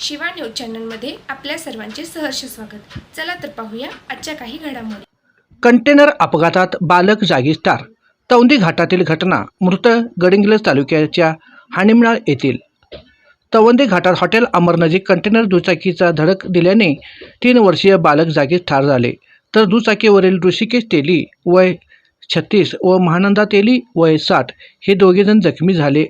Shiva news चॅनलमध्ये आपल्या सर्वांचे सहर्ष स्वागत. चला तर पाहूया आजच्या काही घडामोडी. कंटेनर अपघातात बालक जागीच ठार तौंदी घाटातील घटना मृत गडिंग्लज तालुक्याच्या हानिमनाळ येथील. तवंदी घाटात हॉटेल अमरनजीक कंटेनर दुचाकीचा धडक दिल्याने तीन वर्षीय बालक जागीच ठार झाले. तर दुचाकीवरील ऋषिकेश तेली वय छत्तीस व महानंदा तेली वय साठ हे दोघेजण जखमी झाले.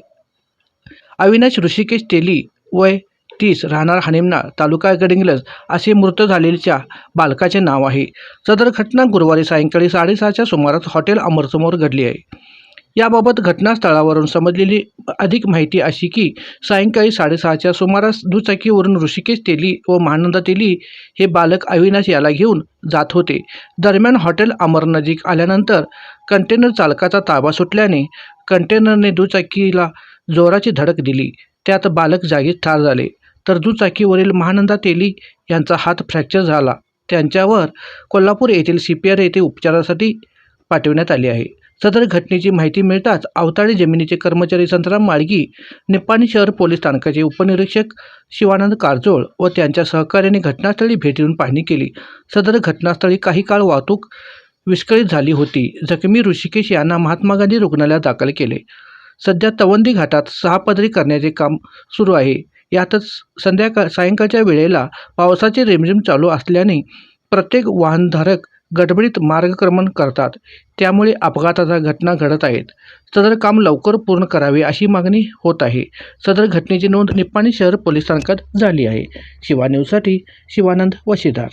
अविनाश ऋषिकेश तेली वय तीस राहणार हानिमनाळ तालुका गडिंगलज असे मृत झालेल्या बालकाचे नाव आहे. सदर घटना गुरुवारी सायंकाळी साडेसहाच्या सुमारास हॉटेल अमरसमोर घडली आहे. याबाबत घटनास्थळावरून समजलेली अधिक माहिती अशी की सायंकाळी साडेसहाच्या सुमारास दुचाकीवरून ऋषिकेश तेली व महानंदा तेली हे बालक अविनाश याला घेऊन जात होते. दरम्यान हॉटेल अमरनजीक आल्यानंतर कंटेनर चालकाचा ताबा सुटल्याने कंटेनरने दुचाकीला जोराची धडक दिली. त्यात बालक जागीच ठार झाले. तर दुचाकीवरील महानंदा तेली यांचा हात फ्रॅक्चर झाला. त्यांच्यावर कोल्हापूर येथील सी पी आर येथे उपचारासाठी पाठविण्यात आले आहे. सदर घटनेची माहिती मिळताच अवताळी जमिनीचे कर्मचारी संतराम माळगी निप्पाणी शहर पोलीस स्थानकाचे उपनिरीक्षक शिवानंद कारजोळ व त्यांच्या सहकार्याने घटनास्थळी भेट देऊन पाहणी केली. सदर घटनास्थळी काही काळ वाहतूक विस्कळीत झाली होती. जखमी ऋषिकेश यांना महात्मा गांधी रुग्णालयात दाखल केले. सध्या तवंदी घाटात सहा पदरी करण्याचे काम सुरू आहे. यातच संध्याकाळ सायंकाळच्या वेळेला पावसाचे रिमझिम चालू असल्याने प्रत्येक वाहनधारक गडबडीत मार्गक्रमण करतात. त्यामुळे अपघाताच्या घटना घडत आहेत. सदर काम लवकर पूर्ण करावे अशी मागणी होत आहे. सदर घटनेची नोंद निप्पाणी शहर पोलीस स्थानकात झाली आहे. शिवा न्यूजसाठी शिवानंद वशीदार.